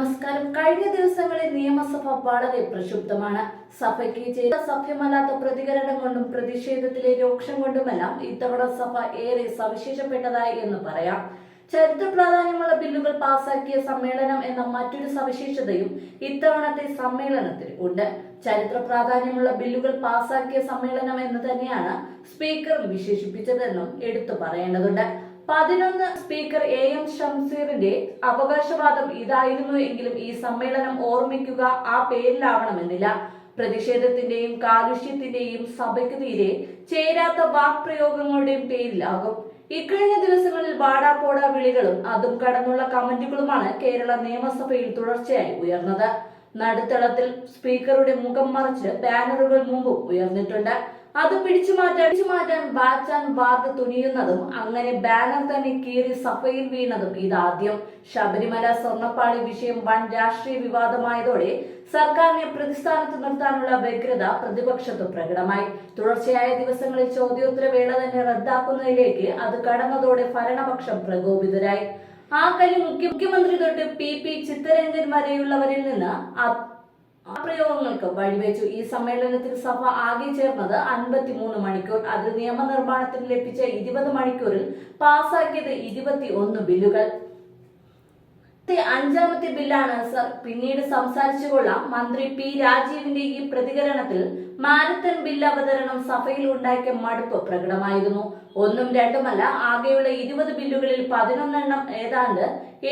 നമസ്കാരം. കഴിഞ്ഞ ദിവസങ്ങളിൽ നിയമസഭ വളരെ പ്രക്ഷുബ്ധമാണ്. സഭയ്ക്ക് ചെയ്ത സഭ്യമല്ലാത്ത പ്രതികരണം കൊണ്ടും പ്രതിഷേധത്തിലെ രോക്ഷം കൊണ്ടുമെല്ലാം ഇത്തവണ സഭ ഏറെ സവിശേഷപ്പെട്ടതായി എന്ന് പറയാം. ചരിത്ര പ്രാധാന്യമുള്ള ബില്ലുകൾ പാസാക്കിയ സമ്മേളനം എന്ന മറ്റൊരു സവിശേഷതയും ഇത്തവണത്തെ സമ്മേളനത്തിൽ ഉണ്ട്. ചരിത്ര പ്രാധാന്യമുള്ള ബില്ലുകൾ പാസാക്കിയ സമ്മേളനം എന്ന് തന്നെയാണ് സ്പീക്കർ വിശേഷിപ്പിച്ചതെന്നും എടുത്തു പറയേണ്ടതുണ്ട്. പതിനൊന്ന് സ്പീക്കർ എ എം ഷംസീറിന്റെ അവകാശവാദം ഇതായിരുന്നു എങ്കിലും ഈ സമ്മേളനം ഓർമ്മിക്കുക ആ പേരിലാവണമെന്നില്ല. പ്രതിഷേധത്തിന്റെയും കാലുഷ്യത്തിന്റെയും സഭയ്ക്ക് തീരെ ചേരാത്ത വാക്പ്രയോഗങ്ങളുടെയും പേരിലാകും. ഇക്കഴിഞ്ഞ ദിവസങ്ങളിൽ വാടാപ്പോട വിളികളും അതും കടന്നുള്ള കമന്റുകളുമാണ് കേരള നിയമസഭയിൽ തുടർച്ചയായി ഉയർന്നത്. നടുത്തളത്തിൽ സ്പീക്കറുടെ മുഖം മറച്ച് ബാനറുകൾ മുമ്പും ഉയർന്നിട്ടുണ്ട്. അത് പിടിച്ചു മാറ്റാൻ പിടിച്ചു മാറ്റാൻ ആൻഡ് വാർഡ് തുനിയുന്നതും അങ്ങനെ ബാനർ തന്നെ കീറി സഭയിൽ വീണതും ഇതാദ്യം ശബരിമല സ്വർണപ്പാളി വിഷയം വൻ രാഷ്ട്രീയ വിവാദമായതോടെ സർക്കാരിനെ പ്രതിസ്ഥാനത്ത് നിർത്താനുള്ള വ്യഗ്രത പ്രതിപക്ഷത്ത് പ്രകടമായി. തുടർച്ചയായ ദിവസങ്ങളിൽ ചോദ്യോത്തരവേള തന്നെ റദ്ദാക്കുന്നതിലേക്ക് അത് കടന്നതോടെ ഭരണപക്ഷം പ്രകോപിതരായി. ആ കലി മുഖ്യ മുഖ്യമന്ത്രി തൊട്ട് പി പി ചിത്തരഞ്ജൻ വരെയുള്ളവരിൽ നിന്ന് ആ- പ്രയോഗങ്ങൾക്ക് വഴിവെച്ചു. ഈ സമ്മേളനത്തിൽ സഭ ആകെ ചേർന്നത് അൻപത്തിമൂന്ന് മണിക്കൂർ. അത് നിയമനിർമ്മാണത്തിന് ലഭിച്ച ഇരുപത് മണിക്കൂറിൽ പാസാക്കിയത് ഇരുപത്തി ഒന്ന് ബില്ലുകൾ. ത്തെ അഞ്ചാമത്തെ ബില്ലാണ് സർ. പിന്നീട് സംസാരിച്ചുകൊള്ളാം മന്ത്രി പി രാജീവിന്റെ ഈ പ്രതികരണത്തിൽ മാരത്തൺ ബിൽ അവതരണം സഭയിൽ ഉണ്ടാക്കിയ മടുപ്പ് പ്രകടമായിരുന്നു. ഒന്നും രണ്ടുമല്ല ആകെയുള്ള ഇരുപത് ബില്ലുകളിൽ പതിനൊന്നെണ്ണം ഏതാണ്ട്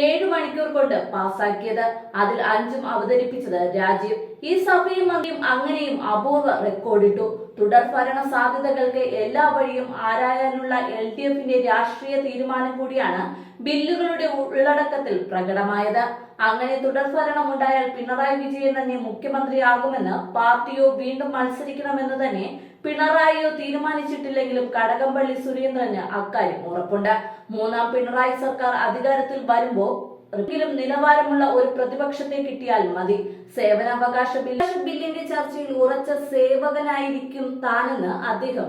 ഏഴു മണിക്കൂർ കൊണ്ട് പാസാക്കിയത് അതിൽ അഞ്ചും അവതരിപ്പിച്ചത് രാജീവ്. ഈ സഭയും മന്ത്രിയും അങ്ങനെയും അപൂർവ റെക്കോർഡിട്ടു. തുടർ ഭരണ സാധ്യതകൾക്ക് എല്ലാ വഴിയും ആരായാനുള്ള എൽ ഡി എഫിന്റെ രാഷ്ട്രീയ തീരുമാനം കൂടിയാണ് ബില്ലുകളുടെ ഉള്ളടക്കത്തിൽ പ്രകടമായത്. അങ്ങനെ തുടർഭരണം ഉണ്ടായാൽ പിണറായി വിജയൻ തന്നെ മുഖ്യമന്ത്രിയാകുമെന്ന് പാർട്ടിയോ വീണ്ടും മത്സരിക്കണമെന്ന് തന്നെ പിണറായിയോ തീരുമാനിച്ചിട്ടില്ലെങ്കിലും കടകംപള്ളി സുരേന്ദ്രന് അക്കാര്യം ഉറപ്പുണ്ട്. മൂന്നാം പിണറായി സർക്കാർ അധികാരത്തിൽ വരുമ്പോ എങ്കിലും നിലവാരമുള്ള ഒരു പ്രതിപക്ഷത്തെ കിട്ടിയാൽ മതി. സേവനാവകാശ ബിൽ ബില്ലിന്റെ ചർച്ചയിൽ ഉറച്ച സേവകനായിരിക്കും താനെന്ന് അദ്ദേഹം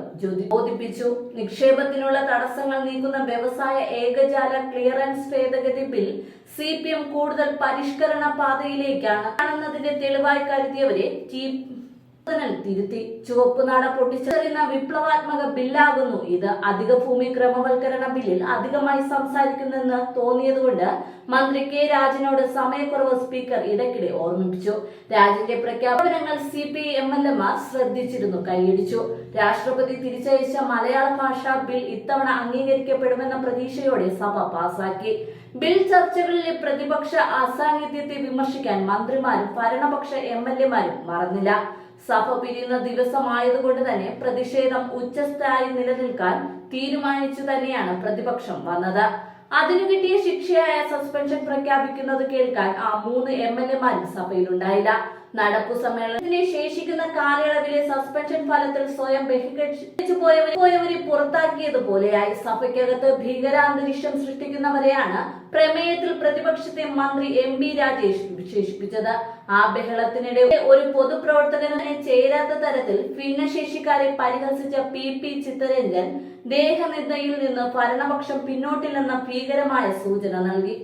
ബോധിപ്പിച്ചു. നിക്ഷേപത്തിനുള്ള തടസ്സങ്ങൾ നീക്കുന്ന വ്യവസായ ഏകജാല ക്ലിയറൻസ് ഭേദഗതി ബിൽ സി പി എം കൂടുതൽ പരിഷ്കരണ പാതയിലേക്കാണ്. കാണുന്നതിന്റെ തെളിവായി കരുതിയവരെ ടി ൻ തിരുത്തി ചുവപ്പ് നാട പൊട്ടിച്ചെറിയുന്ന വിപ്ലവാത്മക ബില്ലാകുന്നു. ഇത് അധിക ഭൂമി ക്രമവൽക്കരണ ബില്ലിൽ അധികമായി സംസാരിക്കുന്നെന്ന് തോന്നിയതുകൊണ്ട് മന്ത്രി കെ രാജനോട് സമയക്കുറവ് സ്പീക്കർ ഇടയ്ക്കിടെ ഓർമ്മിപ്പിച്ചു. രാജന്റെ പ്രഖ്യാപനങ്ങൾ സി പി എം എൽ എമാർ ശ്രദ്ധിച്ചിരുന്നു കൈയടിച്ചു. രാഷ്ട്രപതി തിരിച്ചയച്ച മലയാള ഭാഷാ ബിൽ ഇത്തവണ അംഗീകരിക്കപ്പെടുമെന്ന പ്രതീക്ഷയോടെ സഭ പാസാക്കി. ബിൽ ചർച്ചകളിലെ പ്രതിപക്ഷ അസാന്നിധ്യത്തെ വിമർശിക്കാൻ മന്ത്രിമാരും ഭരണപക്ഷ എം എൽ എമാരും മറന്നില്ല. സഭ പിരിയുന്ന ദിവസമായതുകൊണ്ട് തന്നെ പ്രതിഷേധം ഉച്ചസ്ഥായി നിലനിൽക്കാൻ തീരുമാനിച്ചു തന്നെയാണ് പ്രതിപക്ഷം വന്നത്. അതിനു കിട്ടിയ ശിക്ഷയായ സസ്പെൻഷൻ പ്രഖ്യാപിക്കുന്നത് കേൾക്കാൻ ആ മൂന്ന് എം എൽ എമാരും സഭയിലുണ്ടായില്ല. നടപ്പു സമ്മേളനത്തിന് ശേഷിക്കുന്ന കാലയളവിലെ സസ്പെൻഷൻ ഫലത്തിൽ സ്വയം ബഹിഷ്കരിച്ചു പോയവരെ പുറത്താക്കിയതുപോലെയായി സഭയ്ക്കകത്ത് ഭീകരാന്തരീക്ഷം സൃഷ്ടിക്കുന്നവരെയാണ് പ്രമേയത്തിൽ പ്രതിപക്ഷത്തെ മന്ത്രി എം ബി രാജേഷ് വിശേഷിപ്പിച്ചത്. ആ ബഹളത്തിനിടെ ഒരു പൊതുപ്രവർത്തകനെ ചേരാത്ത തരത്തിൽ ഭിന്നശേഷിക്കാരെ പരിഹസിച്ച പി പി ചിത്തരഞ്ജൻ ദേഹനിന്ദയിൽ നിന്ന് ഭരണപക്ഷം പിന്നോട്ടില്ലെന്ന ഭീകരമായ സൂചന നൽകി.